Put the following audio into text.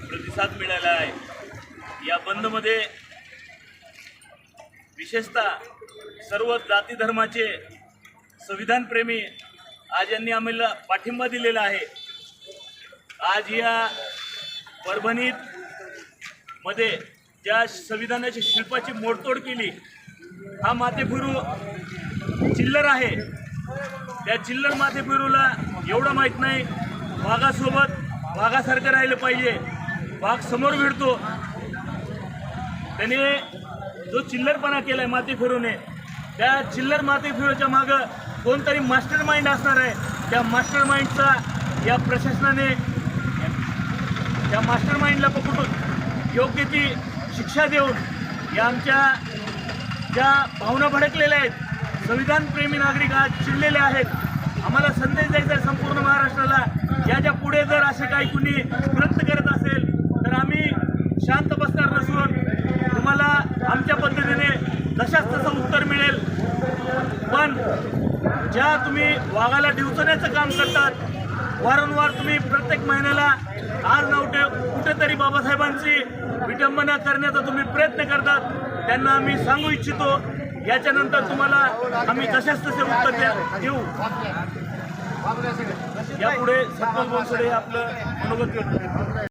प्रतिसाद मिळाला आहे या बंदमध्ये विशेषतः सर्व जाती धर्माचे संविधानप्रेमी आज यांनी आम्हाला पाठिंबा दिलेला आहे. आज या परभणीत मध्ये ज्या संविधानाच्या शिल्पाची मोडतोड केली हा माथेफिरू चिल्लर आहे. त्या चिल्लर माथेफिरूला एवढं माहीत नाही. वाघासोबत वाघासारखं राहिलं पाहिजे. भाग समोर भिडतो. त्याने जो चिल्लरपणा केलाय माती फिरवणे त्या चिल्लर माती फिरूच्या मागं कोणतरी मास्टर माइंड असणार आहे. त्या मास्टर माइंडचा या प्रशासनाने त्या मास्टर माइंडला पकडून योग्य ती शिक्षा देऊन या आमच्या ज्या भावना भडकलेल्या आहेत संविधानप्रेमी नागरिक आज चिडलेले आहेत. आम्हाला संदेश द्यायचा आहे संपूर्ण महाराष्ट्राला. याच्यापुढे जर असे काही कुणी कृत्य करत आमच्या पद्धतीने जशाच तसं उत्तर मिळेल. पण ज्या तुम्ही वाघाला डिवचण्याचं काम करतात वारंवार तुम्ही प्रत्येक महिन्याला आज नवटे कुठेतरी बाबासाहेबांची विटंबना करण्याचा तुम्ही प्रयत्न करतात त्यांना आम्ही सांगू इच्छितो. याच्यानंतर तुम्हाला आम्ही जशाच तसे उत्तर देऊ. यापुढे सत्पाल बनसोडे आपलं मनोगत